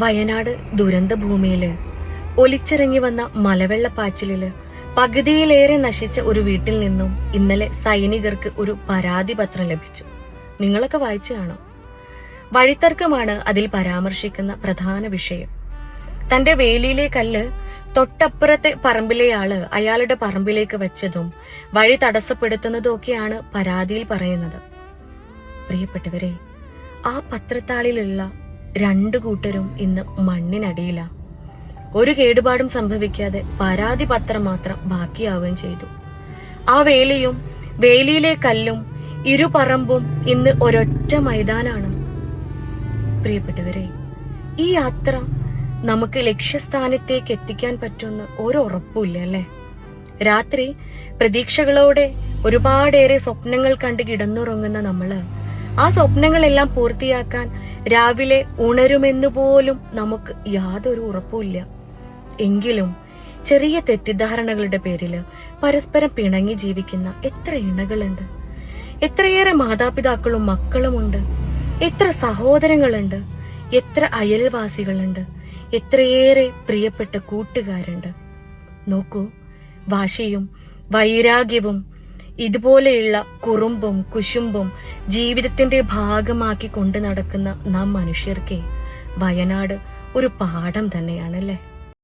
വയനാട് ദുരന്ത ഭൂമിയിൽ ഒലിച്ചിറങ്ങി വന്ന മലവെള്ളപ്പാച്ചിലിൽ പകുതിയിലേറെ നശിച്ച ഒരു വീട്ടിൽ നിന്നും ഇന്നലെ സൈനികർക്ക് ഒരു പരാതി പത്രം ലഭിച്ചു. നിങ്ങളൊക്കെ വായിച്ചു കാണും. വഴിത്തർക്കമാണ് അതിൽ പരാമർശിക്കുന്ന പ്രധാന വിഷയം. തന്റെ വേലിയിലെ കല്ല് തൊട്ടപ്പുറത്തെ പറമ്പിലെ ആൾ അയാളുടെ പറമ്പിലേക്ക് വെച്ചതും വഴി തടസ്സപ്പെടുത്തുന്നതും ഒക്കെയാണ് പരാതിയിൽ പറയുന്നത്. പ്രിയപ്പെട്ടവരെ ആ പത്രത്താളിലുള്ള രണ്ടു കൂട്ടരും ഇന്ന് മണ്ണിനടിയില്ല ഒരു കേടുപാടും സംഭവിക്കാതെ പരാതി പത്രം മാത്രം ബാക്കിയാവുകയും ചെയ്തു. ആ വേലിയും വേലിയിലെ കല്ലും ഇരുപറമ്പും ഇന്ന് ഒരൊറ്റ മൈതാനാണ്. പ്രിയപ്പെട്ടവരെ ഈ യാത്ര നമുക്ക് ലക്ഷ്യസ്ഥാനത്തേക്ക് എത്തിക്കാൻ പറ്റുമെന്ന് ഒരു ഉറപ്പുമില്ല അല്ലേ? രാത്രി പ്രതീക്ഷകളോടെ ഒരുപാടേറെ സ്വപ്നങ്ങൾ കണ്ട് കിടന്നുറങ്ങുന്ന നമ്മൾ ആ സ്വപ്നങ്ങളെല്ലാം പൂർത്തിയാക്കാൻ രാവിലെ ഉണരുമെന്നുപോലും നമുക്ക് യാതൊരു ഉറപ്പുമില്ല. എങ്കിലും ചെറിയ തെറ്റിദ്ധാരണകളുടെ പേരിൽ പരസ്പരം പിണങ്ങി ജീവിക്കുന്ന എത്ര ഇണകളുണ്ട്. എത്രയേറെ മാതാപിതാക്കളും മക്കളുമുണ്ട്. എത്ര സഹോദരങ്ങളുണ്ട്. എത്ര അയൽവാസികളുണ്ട്. എത്രയേറെ പ്രിയപ്പെട്ട കൂട്ടുകാരുണ്ട്. നോക്കൂ വാശിയും വൈരാഗ്യവും ഇതുപോലെയുള്ള കുറുമ്പും കുശുമ്പും ജീവിതത്തിന്റെ ഭാഗമാക്കി കൊണ്ടു നടക്കുന്ന നാം മനുഷ്യർക്ക് വയനാട് ഒരു പാഠം തന്നെയാണല്ലേ?